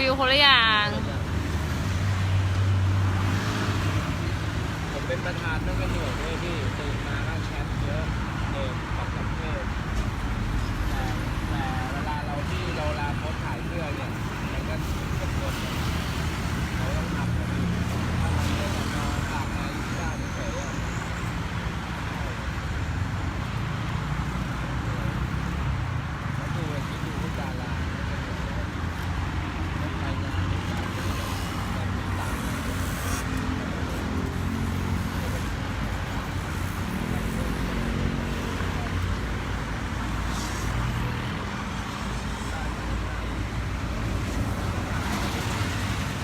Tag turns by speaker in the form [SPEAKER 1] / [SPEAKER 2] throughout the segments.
[SPEAKER 1] ฟิลคนละอย่าง
[SPEAKER 2] ผมเป็นประธานต้องกันหน่วยด้วยพี่ตื่นมาก็แชทเยอะเด็กกับประเทศแต่แต่เวลาเราที่เราลาโพสต์ขายเสื้อเนี่ยมันก็สมควรเลยเราต้องทำแบบนี้ถ้าเราเล่นนอนตากแอร์อยู่บ้านเฉยๆอะแล้วดูคิดดูพวกดาราต้องไปงานด้วยกันแบบมีตังค์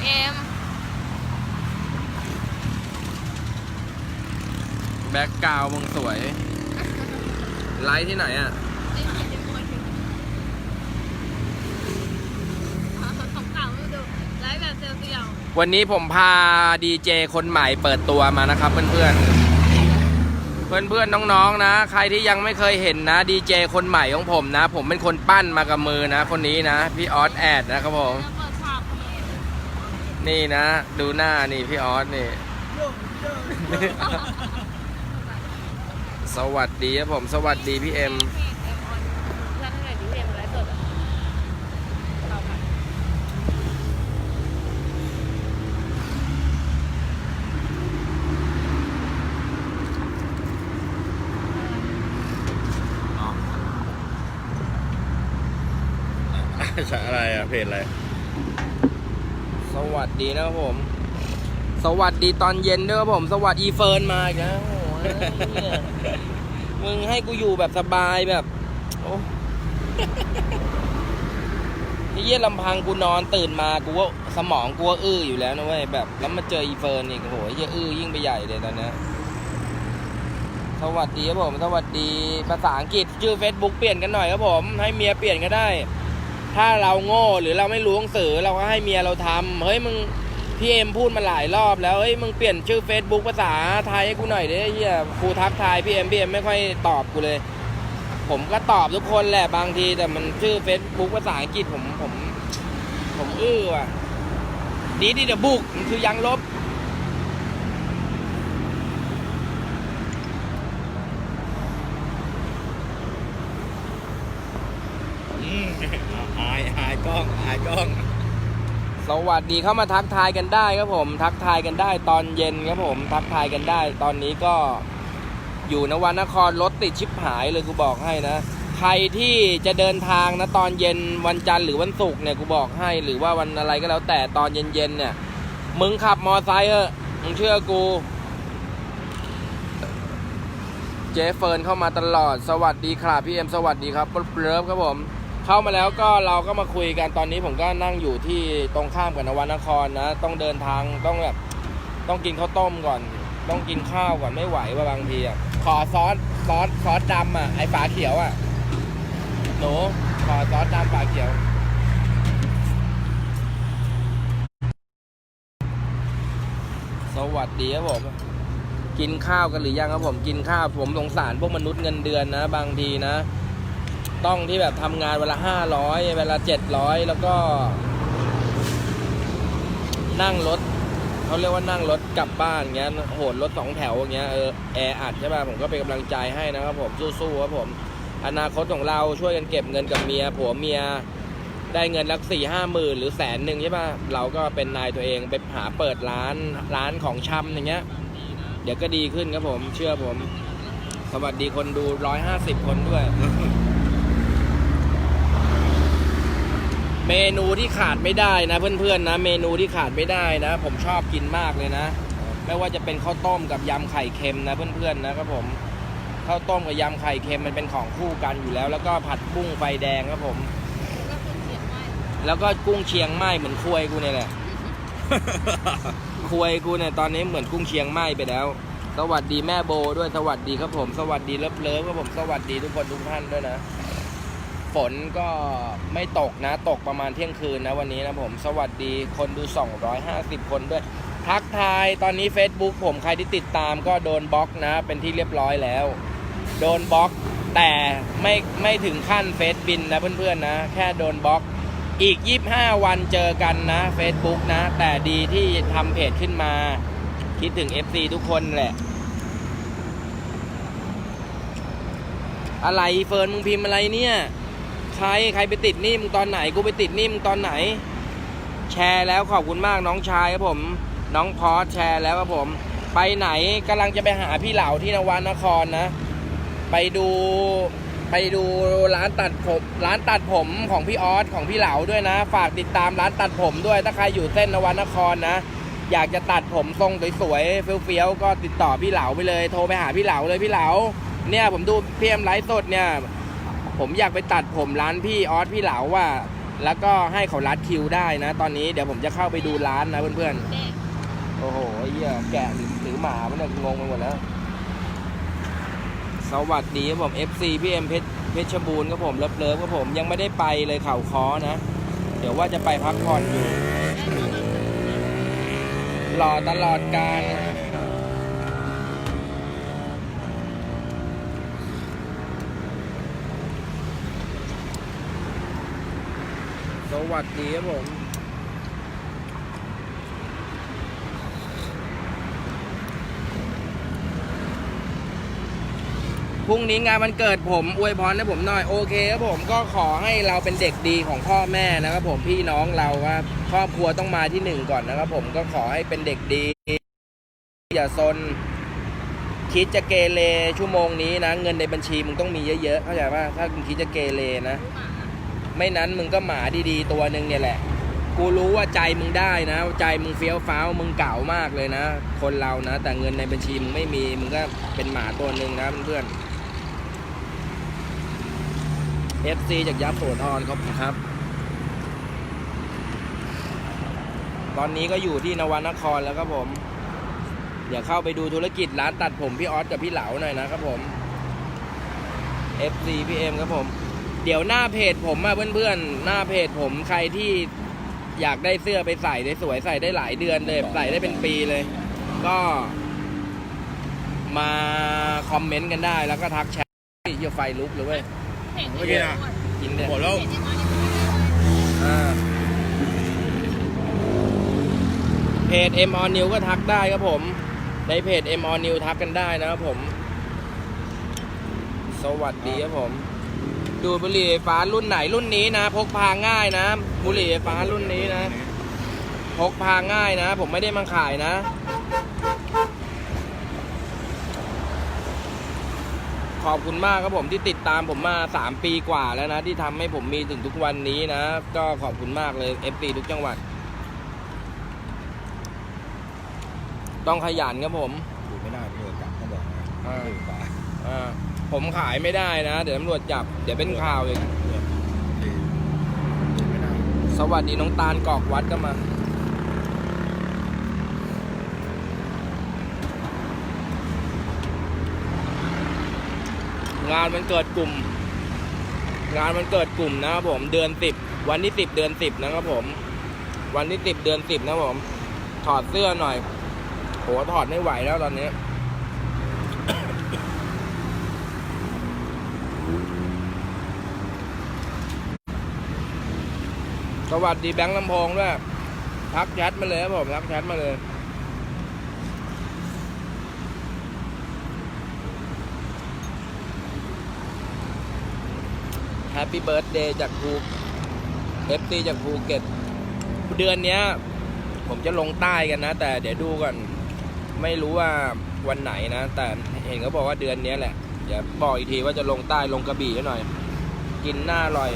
[SPEAKER 1] เอ็ม
[SPEAKER 2] แบ็กกราวมึงสวย ไลท์ที่ไหนอะวันนี้ผมพาดีเจคนใหม่เปิดตัวมานะครับเพื่อนๆ เพื่อนๆ น้องๆ นะ ใครที่ยังไม่เคยเห็นนะดีเจคนใหม่ของผมนะ ผมเป็นคนปั้นมากับมือนะ คนนี้นะ พี่ออสแอดนะครับผม
[SPEAKER 1] นี้
[SPEAKER 2] นี่นะ ดูหน้านี่พี่ออสนี่ สวัสดีครับผม สวัสดีพี่เอ็ม
[SPEAKER 1] เอ็มออนท่านไหนดิเอ็มไลฟ์สดอะเราค่ะ
[SPEAKER 3] อะไรอะเพจอะไร
[SPEAKER 2] สวัสดีนะครับผม สวัสดีตอนเย็นด้วยครับผม สวัสดีเฟิร์นมาอีกแล้ว โอ้ยมึงให้กูอยู่แบบสบายแบบโอ้ไอ้เยี่ยลำพังกูนอนตื่นมากูว่าสมองกูว่าอื้ออยู่แล้วนะเว้ยแบบแล้วมาเจออีเฟิร์นอีกโอ้โหเยี่ยอื้อยิ่งไปใหญ่เลยตอนเนี้ยสวัสดีครับผมสวัสดีภาษาอังกฤษชื่อ Facebook เปลี่ยนกันหน่อยครับผม ให้เมียเปลี่ยนก็ได้ ถ้าเราโง่หรือเราไม่รู้หนังสือเราก็ให้เมียเราทำเฮ้ยมึง พี่เอ็มพูดมาหลายรอบแล้วเฮ้ยมึงเปลี่ยนชื่อ Facebook ภาษาไทยให้กูหน่อยดิเฮียกูทักทายพี่เอ็มพี่เอ็มไม่ค่อยตอบกูเลย ผมก็ตอบทุกคนแหละบางทีแต่มันชื่อ Facebook ภาษาอังกฤษผมผม ผมอื้อว่ะดีดีเดี๋ยวบุกมันคือยังลบ
[SPEAKER 3] อายอายกล้องอายกล้อง
[SPEAKER 2] สวัสดีเข้ามาทักทายกันได้ครับผม ทักทายกันได้ตอนเย็นครับผม ทักทายกันได้ ตอนนี้ก็อยู่นวนครรถติดชิบหายเลยกูบอกให้นะ ใครที่จะเดินทางนะตอนเย็นวันจันทร์หรือวันศุกร์เนี่ยกูบอกให้หรือว่าวันอะไรก็แล้วแต่ตอนเย็นๆเนี่ย มึงขับมอไซค์เออมึงเชื่อกู เจเฟิร์นเข้ามาตลอด สวัสดีครับพี่เอ็มสวัสดีครับเลิฟครับผม เข้ามาแล้วก็เราก็มาคุยกันตอนนี้ผมก็นั่งอยู่ที่ตรงข้ามกับนวนครนะ ต้องเดินทางต้องแบบต้องกินข้าวต้มก่อน ต้องกินข้าวก่อนไม่ไหวว่าบางทีอะขอซอสซอสซอสดำอะไอฝาเขียวอะหนูขอซอสดำฝาเขียวสวัสดีครับผมกินข้าวกันหรือยังครับผมกินข้าวผมสงสารพวกมนุษย์เงินเดือนนะ บางทีนะ ต้องที่แบบทำงานเวลาห้าร้อยเวลาเจ็ดร้อยแล้วก็ นั่งรถเขาเรียกว่านั่งรถกลับบ้านเงี้ยโหนรถสองแถวอย่างเงี้ยเออแออัดใช่ป่ะผมก็เป็นกำลังใจให้นะครับผมสู้ๆครับผม อนาคตของเราช่วยกันเก็บเงินกับเมียผัวเมียได้เงินลักสี่ห้าหมื่นหรือแสนหนึ่งใช่ป่ะเราก็เป็นนายตัวเองไปหาเปิดร้านร้านของชำอย่างเงี้ย เดี๋ยวก็ดีขึ้นครับผม เชื่อผม สวัสดีคนดูร้อยห้าสิบคนด้วย เมนูที่ขาดไม่ได้นะเพื่อนๆนะ เมนูที่ขาดไม่ได้นะ ผมชอบกินมากเลยนะ ไม่ว่าจะเป็นข้าวต้มกับยำไข่เค็มนะเพื่อนๆนะครับผมข้าวต้มกับยำไข่เค็มมันเป็นของคู่กันอยู่แล้ว แล้วก็ผัดกุ้งไฟแดงครับผม แล้วก็กุ้งเชียงไหม้เหมือนควยกูเนี่ยแหละควยกูเนี่ยตอนนี้เหมือนกุ้งเชียงไหม้ไปแล้ว สวัสดีแม่โบด้วยสวัสดีครับผม สวัสดีเลิฟเลิฟครับผมสวัสดีทุกคนทุกท่านด้วยนะ ฝนก็ไม่ตกนะ ตกประมาณเที่ยงคืนนะวันนี้นะผมสวัสดีคนดู 250 คนด้วย ทักทายตอนนี้ Facebook ผมใครที่ติดตามก็โดนบล็อกนะ เป็นที่เรียบร้อยแล้ว โดนบล็อกแต่ไม่ไม่ถึงขั้นเฟซบินนะเพื่อนๆนะ แค่โดนบล็อกอีก 25 วันเจอกันนะ Facebook นะ แต่ดีที่ทำเพจขึ้นมา คิดถึง FC ทุกคนแหละ อะไรเฟิร์นมึงพิมพ์อะไรเนี่ย ใครใครไปติดหนี่มึงตอนไหนกูไปติดหนี่มึงตอนไหน แชร์แล้วขอบคุณมากน้องชายครับผม น้องพอสแชร์แล้วครับผม ไปไหนกำลังจะไปหาพี่เหล่าที่นวนครนะ ไปดูไปดูร้านตัดผมร้านตัดผมของพี่ออสของพี่เหลาด้วยนะ ฝากติดตามร้านตัดผมด้วยถ้าใครอยู่เส้นนวนครนะ อยากจะตัดผมทรงสวยๆเฟี้ยวๆก็ติดต่อพี่เหลาไปเลย โทรไปหาพี่เหลาเลยพี่เหลาเนี่ยผมดูเพีเอ็มไลฟ์สดเนี่ย ผมอยากไปตัดผมร้านพี่ออสพี่เหลาว่า แล้วก็ให้เขารัดคิวได้นะ ตอนนี้เดี๋ยวผมจะเข้าไปดูร้านนะเพื่อนๆ
[SPEAKER 1] เด็ก
[SPEAKER 2] โอ้โหไอ้เหี้ยแกะหรือหรือหมามันเนี่ยงงไปหมดแล้ว สวัสดีครับผม FC พี่เอ็มเพชรเพชรบูรณ์ครับผมเลิฟเลิฟครับผมยังไม่ได้ไปเลยเข่าคอนะ เดี๋ยวว่าจะไปพักผ่อนอยู่รอตลอดการส วัสดีครับผมพรุ่งนี้งานวันเกิดผมอวยพรให้ผมหน่อยโอเคครับผมก็ขอให้เราเป็นเด็กดีของพ่อแม่นะครับผมพี่น้องเราว่าครอบครัวต้องมาที่หนึ่งก่อนนะครับผมก็ขอให้เป็นเด็กดี อย่าซนคิดจะเกเรชั่วโมงนี้นะ เงินในบัญชีมึงต้องมีเยอะๆเข้าใจป่ะถ้ามึงคิดจะเกเรนะ ไม่นั้นมึงก็หมาดีๆ ตัวหนึ่งเนี่ยแหละ กูรู้ว่าใจมึงได้นะ ใจมึงเฟี้ยวฟ้าวมึงเก่ามากเลยนะ คนเรานะ แต่เงินในบัญชีมึงไม่มี มึงก็เป็นหมาตัวหนึ่งนะเพื่อนๆ FC จากยับโสธรครับครับ ตอนนี้ก็อยู่ที่นวนครแล้วครับผม เดี๋ยวเข้าไปดูธุรกิจร้านตัดผมพี่ออสกับพี่เหลาหน่อยนะครับผม FC พี่เอ็มครับผม เดี๋ยวหน้าเพจผมอะเพื่อนๆ หน้าเพจผมใครที่อยากได้เสื้อไปใส่ได้สวยใส่ได้หลายเดือนเลย ใส่ได้เป็นปีเลย ก็มาคอมเมนต์กันได้แล้วก็ทักแชทเฮียไฟลุกเลยเว้ย
[SPEAKER 1] เห็น
[SPEAKER 3] เมื่อกี้น่ะ
[SPEAKER 2] กินเนี่ย
[SPEAKER 3] หมดแล้ว
[SPEAKER 1] เห็นที่มันยังไม่ได้เลย
[SPEAKER 2] อ่าเพจ M on New ก็ทักได้ครับผม ในเพจ M on New ทักกันได้นะครับผม สวัสดีครับผม ดูดบุหรี่ไฟฟ้ารุ่นไหนรุ่นนี้นะ พกพาง่ายนะ บุหรี่ไฟฟ้ารุ่นนี้นะ พกพาง่ายนะ ผมไม่ได้มาขายนะ ขอบคุณมากครับผมที่ติดตามผมมา 3 ปีกว่าแล้วนะ ที่ทำให้ผมมีถึงทุกวันนี้นะ ก็ขอบคุณมากเลย FT ทุกจังหวัด ต้องขยันครับผม
[SPEAKER 3] อยู่ไม่ได้พี่เอกลับเขาบอกนะ
[SPEAKER 2] อ่า
[SPEAKER 3] อยู่ป่า
[SPEAKER 2] อ่า ผมขายไม่ได้นะ เดี๋ยวตำรวจจับ เดี๋ยวเป็นข่าวอีก
[SPEAKER 3] อยู่ไม่ได้
[SPEAKER 2] สวัสดีน้องตาลกอกวัดก็มา งานมันเกิดกลุ่ม งานมันเกิดกลุ่มนะครับผม เดือนสิบ วันที่สิบเดือนสิบนะครับผม วันที่สิบเดือนสิบนะครับผม ถอดเสื้อหน่อยโหถอดไม่ไหวแล้วตอนนี้ วัสดีแบงค์ลำโพงด้วยทักแชทมาเลยครับผมทักแชทมาเลยแฮปปี้เบิร์ดเดย์จากภูเอฟซีจากภูเก็ตเดือนเนี้ย ผมจะลงใต้กันนะ แต่เดี๋ยวดูก่อนไม่รู้ว่าวันไหนนะ แต่เห็นเขาบอกว่าเดือนนี้แหละ เดี๋ยวบอกอีกทีว่าจะลงใต้ลงกระบี่หน่อย กินหน้าอร่อย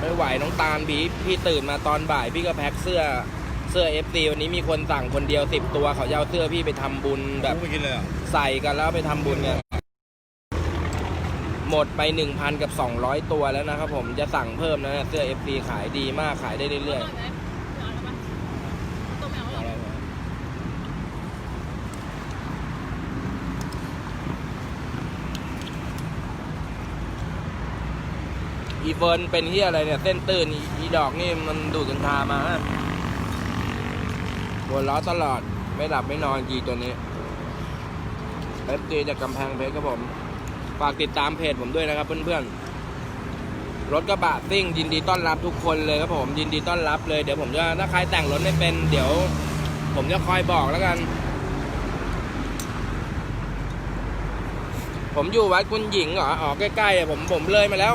[SPEAKER 2] ไม่ไหวน้องตาลพี่พี่ตื่นมาตอนบ่าย พี่ก็แพ็คเสื้อเสื้อ FC วันนี้มีคนสั่งคนเดียวสิบตัวเขาจะเอาเสื้อพี่ไปทำบุญแบบ
[SPEAKER 3] ไม่กินเลยเหรอะ
[SPEAKER 2] ใส่กันแล้วไปทำบุญกันหมดไปหนึ่งพันกับสองร้อยตัวแล้วนะครับผมจะสั่งเพิ่มนะเสื้อ FC ขายดีมากขายได้เรื่อย
[SPEAKER 1] เอาไหมเอาแล้วปะตัวแมวเหรอ
[SPEAKER 3] อะไรวะ
[SPEAKER 2] ๆ อีเฟิร์นเป็นที่อะไรเนี่ย เส้นตื่นอีอีดอกนี่มันดูดกัญชามาฮะหัวล้อตลอดไม่หลับไม่นอนจีตัวนี้ FC จากกำแพงเพชรครับผม ฝากติดตามเพจผมด้วยนะครับเพื่อนๆ รถกระบะซิ่งยินดีต้อนรับทุกคนเลยครับผมยินดีต้อนรับเลยเดี๋ยวผมจะถ้าใครแต่งรถไม่เป็น เดี๋ยว ผมจะคอยบอกแล้วกัน ผมอยู่วัดคุณหญิงเหรออ๋อใกล้ๆผมผมเลยมาแล้ว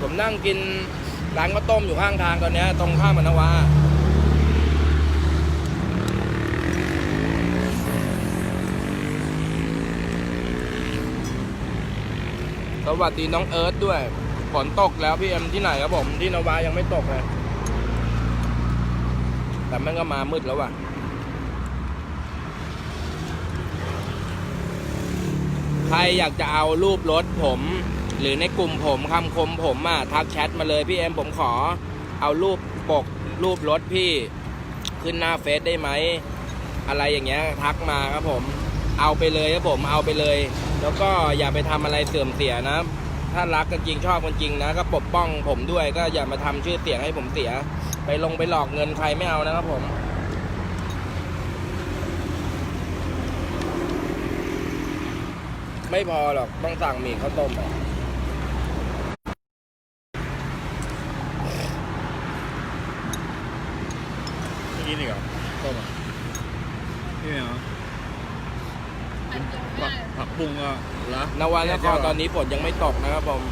[SPEAKER 2] ผมนั่งกินร้านข้าวต้มอยู่ข้างทางตอนนี้ตรงข้ามมนวาสวัสดีน้องเอิร์ธด้วยฝนตกแล้วพี่เอ็มที่ไหนครับผมที่นวายังไม่ตกเลยแต่มันก็มามืดแล้วว่ะใครอยากจะเอารูปรถผม หรือในกลุ่มผมคำคมผมอะทักแชทมาเลยพี่เอ็มผมขอ เอารูปปกรูปรถพี่ขึ้นหน้าเฟซได้ไหม อะไรอย่างเงี้ยทักมาครับผม เอาไปเลยครับผมเอาไปเลย แล้วก็อย่าไปทำอะไรเสื่อมเสียนะ ถ้ารักกันจริงชอบกันจริงนะ ก็ปกป้องผมด้วยก็อย่ามาทำชื่อเสียงให้ผมเสีย ไปลงไปหลอกเงินใครไม่เอานะครับผมไม่พอหรอก ต้องสั่งหมี่ข้าวต้มอะ
[SPEAKER 3] ไม่ กินอีกเหรอต้มอะพี่เหรอ
[SPEAKER 1] อันเดียวไม่
[SPEAKER 3] ผั
[SPEAKER 1] ได้
[SPEAKER 3] กผักบุ้งก็เหรอน
[SPEAKER 2] วันนครตอนนี้ฝนยังไม่ตกนะครับผม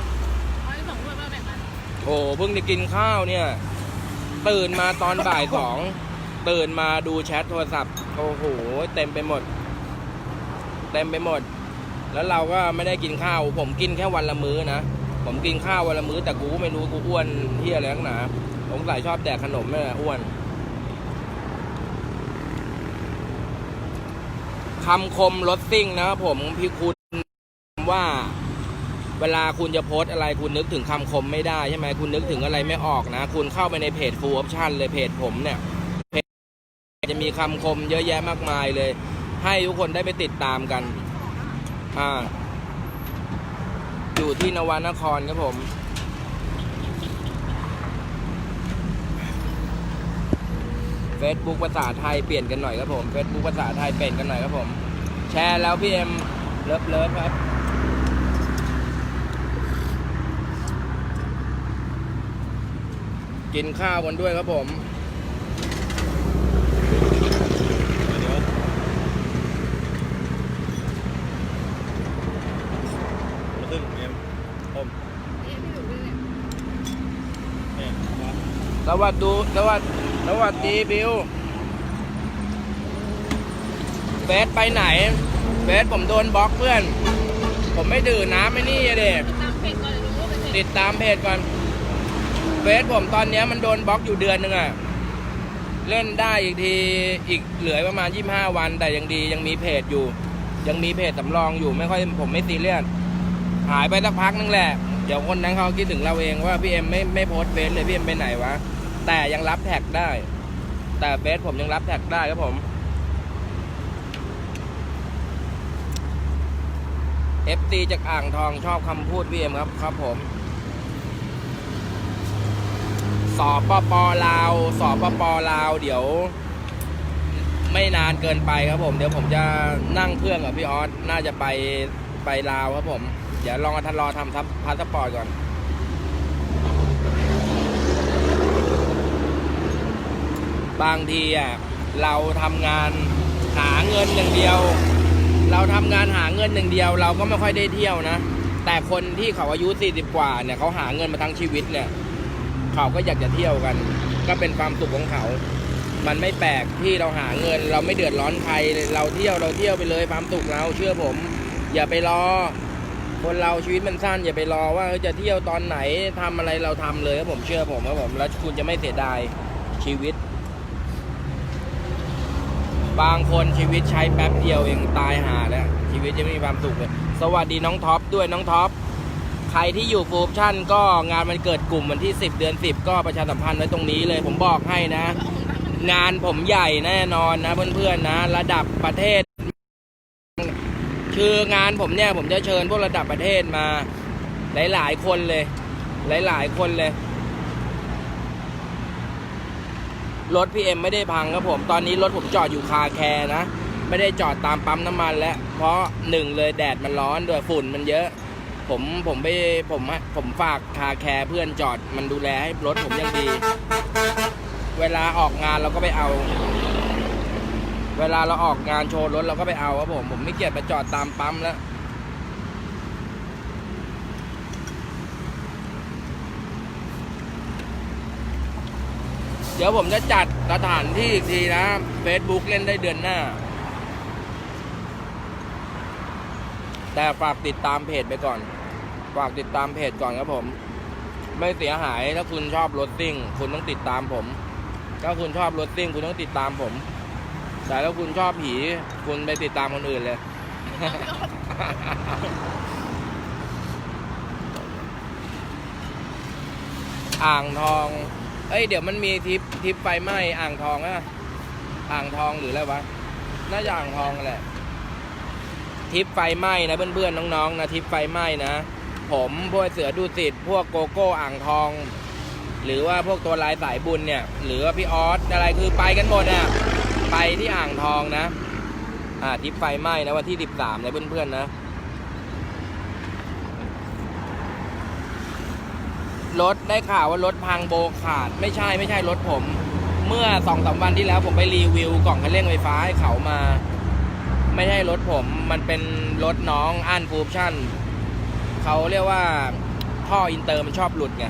[SPEAKER 1] เอาที่สองถ้วยมาแบ่งกัน
[SPEAKER 2] โอ้เพิ่งจะกินข้าวเนี่ย ตื่นมาตอนบ่ายสองตื่นมาดูแชทโทรศัพท์ โอ้โห เต็มไปหมด เต็มไปหมด แล้วเราก็ไม่ได้กินข้าว ผมกินแค่วันละมื้อนะผมกินข้าววันละมื้อแต่กูก็ไม่รู้กูอ้วนที่อะไรนักหนาสงสัยชอบแดกขนมนี่แหละอ้วน คำคมรถซิ่งนะครับผมพี่คุณว่า เวลาคุณจะโพสอะไรคุณนึกถึงคำคมไม่ได้ใช่ไหมคุณนึกถึงอะไรไม่ออกนะ คุณเข้าไปในเพจ full option เลยเพจผมเนี่ยเพจจะมีคำคมเยอะแยะมากมายเลย ให้ทุกคนได้ไปติดตามกัน อ่า อยู่ที่นวานครครับผม Facebook ภาษาไทยเปลี่ยนกันหน่อยครับผม Facebook ภาษาไทยเปลี่ยนกันหน่อยครับผม แชร์แล้วพี่เอ็มเลิฟเลิฟครับกินข้าวกันด้วยครับผม
[SPEAKER 3] เดี๋ยวมาตึ้งเอ็มต้ม
[SPEAKER 1] เอ๊ะพี่อยู่ด้วยเนี่ย
[SPEAKER 3] เนี่ยมา
[SPEAKER 2] สวัสดีสวัสดี สวัสดีบิวเบสไปไหนเบสผมโดนบล็อกเพื่อน ผมไม่ดื่มน้ำไม่นี่อะเด็
[SPEAKER 1] ตามเพจก่อนเดี๋ยวรู้ว่าเป็นเพ
[SPEAKER 2] ติ
[SPEAKER 1] จ
[SPEAKER 2] ดตามเพจก่อนเฟซผมตอนเนี้ยมันโดนบล็อกอยู่เดือนหนึงอะเล่นได้อีกทีอีกเหลือประมาณ 25 วัน แต่ยังดียังมีเพจอยู่ ยังมีเพจสำรองอยู่ไม่ค่อยผมไม่ซีเรียสหายไปสักพักนึงแหละ เดี๋ยวคนนั้นเขาคิดถึงเราเองว่าพี่เอ็มไม่ไม่โพสต์เฟซเลยพี่เอ็มไปไหนวะ แต่ยังรับแท็กได้ แต่เฟซผมยังรับแท็กได้ครับผม FT จากอ่างทองชอบคำพูดพี่เอ็มครับครับผมสอบปปลาวสอบปปลาว เดี๋ยว ไม่นานเกินไปครับผม เดี๋ยวผมจะนั่งเครื่องกับพี่ออสน่าจะไปไปลาวครับผม เดี๋ยวลองทันรอทำทับพาสปอร์ตก่อน บางทีอะเราทำงานหาเงินอย่างเดียว เราทำงานหาเงินอย่างเดียว เราก็ไม่ค่อยได้เที่ยวนะ แต่คนที่เขาอายุ 40 กว่าเนี่ยเขาหาเงินมาทั้งชีวิตเนี่ยเขาก็อยากจะเที่ยวกัน ก็เป็นความสุขของเขา มันไม่แปลกที่เราหาเงิน เราไม่เดือดร้อนใครเราเที่ยวเราเที่ยวไปเลยความสุขเราเชื่อผม อย่าไปรอคนเราชีวิตมันสั้นอย่าไปรอว่าจะเที่ยวตอนไหนทำอะไรเราทำเลยครับผมเชื่อผมครับผมแล้วคุณจะไม่เสียดายชีวิต บางคนชีวิตใช้แป๊บเดียวเองตายหาแล้วชีวิตจะไม่มีความสุขเลย สวัสดีน้องท็อปด้วยน้องท็อปใครที่อยู่ฟูฟชั่นก็งานมันเกิดกลุ่มวันที่ 10 เดือน 10 ก็ประชาสัมพันธ์ไว้ตรงนี้เลยผมบอกให้นะ งานผมใหญ่แน่นอนนะเพื่อนๆนะ ระดับประเทศ คืองานผมเนี่ยผมจะเชิญพวกระดับประเทศมา หลายๆคนเลย หลายๆคนเลย รถพี่เอ็มไม่ได้พังครับผม ตอนนี้รถผมจอดอยู่คาแคร์นะ ไม่ได้จอดตามปั๊มน้ำมันแล้ว เพราะหนึ่งเลยแดดมันร้อนด้วยฝุ่นมันเยอะ ผมผมไปผมผมฝากคาแคร์เพื่อนจอดมันดูแลให้รถผมยังดี เวลาออกงานเราก็ไปเอา เวลาเราออกงานโชว์รถเราก็ไปเอาครับผม ผมไม่เกียจไปจอดตามปั๊มแล้ว เดี๋ยวผมจะจัดสถานที่อีกทีนะ Facebook เล่นได้เดือนหน้า แต่ฝากติดตามเพจไปก่อน ฝากติดตามเพจก่อนครับผม ไม่เสียหายถ้าคุณชอบรถซิ่ง คุณต้องติดตามผม ถ้าคุณชอบรถซิ่ง คุณต้องติดตามผม แต่ถ้าคุณชอบผี คุณไปติดตามคนอื่นเลย อ่างทอง เอ้ยเดี๋ยวมันมีทริปทริปไฟไหม้อ่างทองอะอ่างทองหรืออะไรวะน่าจะอ่างทองแหละทริปไฟไหม้นะเพื่อนๆน้องๆนะทริปไฟไหม้นะผมพวกเสือดูสิตพวกโกโก้อ่างทอง หรือว่าพวกตัวลายสายบุญเนี่ย หรือว่าพี่ออสอะไรคือไปกันหมดอะไปที่อ่างทองนะ อ่าทริปไฟไหม้นะวันที่สิบสามนะเพื่อนๆนะ รถได้ข่าวว่ารถพังโบขาด ไม่ใช่ไม่ใช่รถผม เมื่อสองสามวันที่แล้วผมไปรีวิวกล่องคันเร่งไฟฟ้าให้เขามา ไม่ใช่รถผม มันเป็นรถน้องอันฟูปชั่นเขาเรียกว่าท่ออินเตอร์มันชอบหลุดไง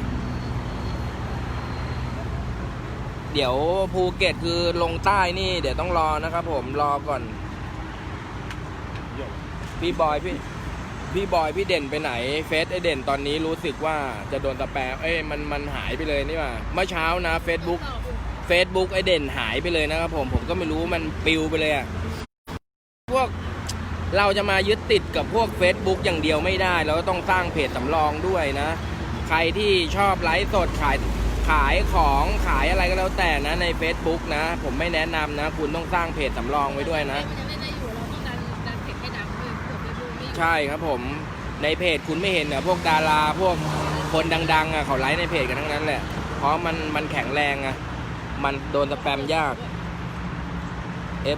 [SPEAKER 2] เดี๋ยวภูเก็ตคือลงใต้นี่ เดี๋ยวต้องรอนะครับผมรอก่อน พี่บอยพี่ พี่บอยพี่เด่นไปไหนเฟซไอเด่นตอนนี้รู้สึกว่าจะโดนตะแปมเอ้ยมันมันหายไปเลยนี่หว่าเมื่อเช้านะ Facebook Facebook ไอเด่นหายไปเลยนะครับผมผมก็ไม่รู้มันปิวไปเลยอะพวกเราจะมายึดติดกับพวก Facebook อย่างเดียวไม่ได้ เราก็ต้องสร้างเพจสำรองด้วยนะ ใครที่ชอบไลฟ์สดขายขายของขายอะไรก็แล้วแต่นะใน Facebook นะ ผมไม่แนะนำนะ คุณต้องสร้างเพจสำรองไว้ด้วยนะ
[SPEAKER 1] ใช่
[SPEAKER 2] ครับผมในเพจคุณไม่เห็นอะพวกดาราพวกคนดัง ๆอะเขาไลฟ์ในเพจกันทั้งนั้นแหละ เพราะมันมันแข็งแรงอะมันโดนสแปมยาก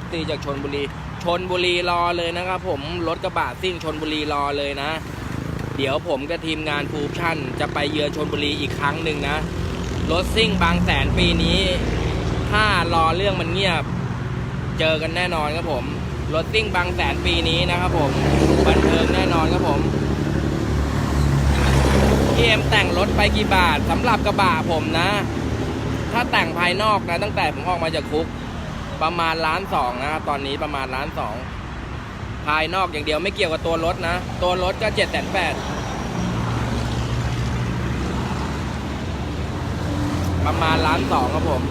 [SPEAKER 2] FT จากชนบุรีชนบุรีรอเลยนะครับผมรถกระบะซิ่งชนบุรีรอเลยนะ เดี๋ยวผมกับทีมงานฟูชั่น จะไปเยือนชนบุรีอีกครั้งหนึ่งนะรถซิ่งบางแสนปีนี้ ถ้ารอเรื่องมันเงียบ เจอกันแน่นอนครับผม รถซิ่งบางแสนปีนี้นะครับผม บันเทิงแน่นอนครับผมพี่เอ็มแต่งรถไปกี่บาทสำหรับกระบะผมนะ ถ้าแต่งภายนอกนะ ตั้งแต่ผมออกมาจากคุก ประมาณล้านสองนะครับตอนนี้ประมาณล้านสองภายนอกอย่างเดียวไม่เกี่ยวกับตัวรถนะ ตัวรถก็เจ็ดแสนแปดประมาณล้านสองครับผม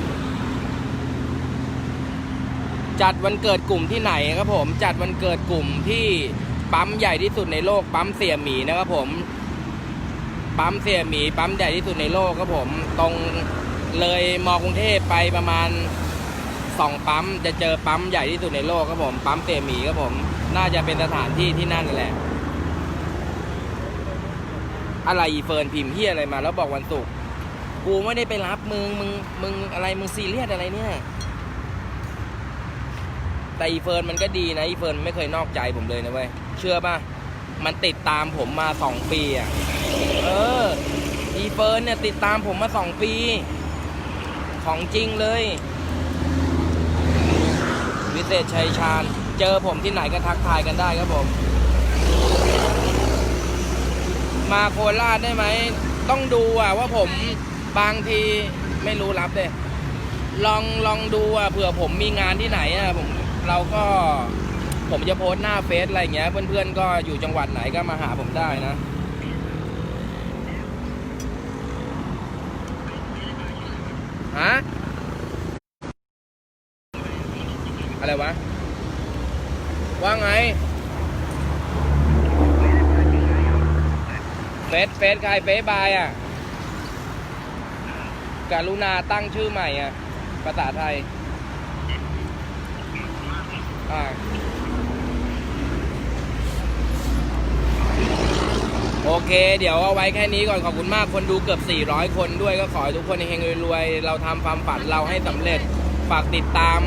[SPEAKER 2] จัดวันเกิดกลุ่มที่ไหนครับผม จัดวันเกิดกลุ่มที่ปั๊มใหญ่ที่สุดในโลกปั๊มเสี่ยหมีนะครับผม ปั๊มเสี่ยหมีปั๊มใหญ่ที่สุดในโลกครับผม ตรงเลยมอกรุงเทพไปประมาณสองปั๊มจะเจอปั๊มใหญ่ที่สุดในโลกครับผมปั๊มเสี่ยหมีครับผม น่าจะเป็นสถานที่ที่นั่นแหละ อะไรอีเฟิร์นพิมพ์เฮียอะไรมาแล้วบอกวันศุกร์กูไม่ได้ไปรับมึงมึงมึงอะไรมึงซีเรียสอะไรเนี่ย แต่อีเฟิร์นมันก็ดีนะอีเฟิร์นไม่เคยนอกใจผมเลยนะเว้ยเชื่อป่ะมันติดตามผมมาสองปีอะเอออีเฟิร์นเนี่ยติดตามผมมาสองปี ของจริงเลย วิเศษชัยชาญ เจอผมที่ไหนก็ทักทายกันได้ครับผม มาโคราชได้ไหม ต้องดูอะว่าผมบางทีไม่รู้รับเลยลองลองดูอะเผื่อผมมีงานที่ไหนอะผม เราก็ผมจะโพสต์หน้าเฟซอะไรเงี้ย เพื่อนๆ ก็อยู่จังหวัดไหนก็มาหาผมได้นะ ฮะ อะไรวะ ว่าไง เฟซเฟซใครเฟซบายอะ การุณาตั้งชื่อใหม่อะ ภาษาไทย อ่าโอเค เดี๋ยวเอาไว้แค่นี้ก่อนขอบคุณมากคนดูเกือบ 400 คนด้วยก็ขอให้ทุกคนเฮงๆรวยๆ เราทำความฝันเราให้สำเร็จ ฝากติดตาม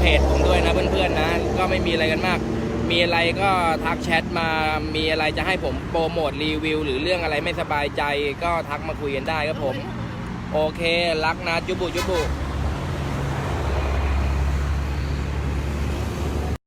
[SPEAKER 2] เพจผมด้วยนะเพื่อนๆนะ ก็ไม่มีอะไรกันมาก มีอะไรก็ทักแชทมา มีอะไรจะให้ผมโปรโมทรีวิว หรือเรื่องอะไรไม่สบายใจก็ทักมาคุยกันได้ครับผม โอเค รักนะจุบุจุบุ